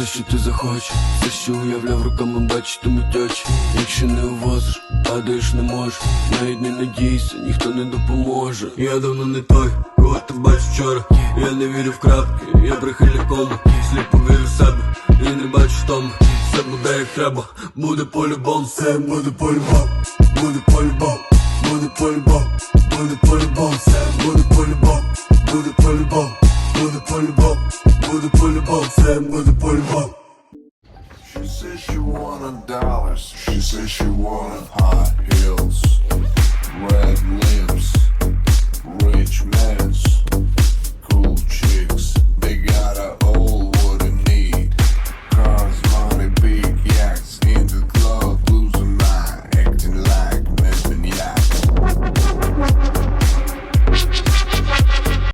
якщо ти захочеш Все, що уявляв руками бачитимуть очі Якщо не увозиш, падаєш не можеш. Навіть не надійся, ніхто не допоможе. Я давно не той, кого ти бачив вчора. Я не вірю в крапки, я прихильником Сліпо вірю в себе, і не бачу тому Все буде як треба, буде по-любому Все буде по-любому, буде по-любому Буде по-любому, буде по-любому Все буде по-любому, буде по-любому Буде по-любому, буде по-любому Все буде по-любому She said she wanted dollars. She said she wanted high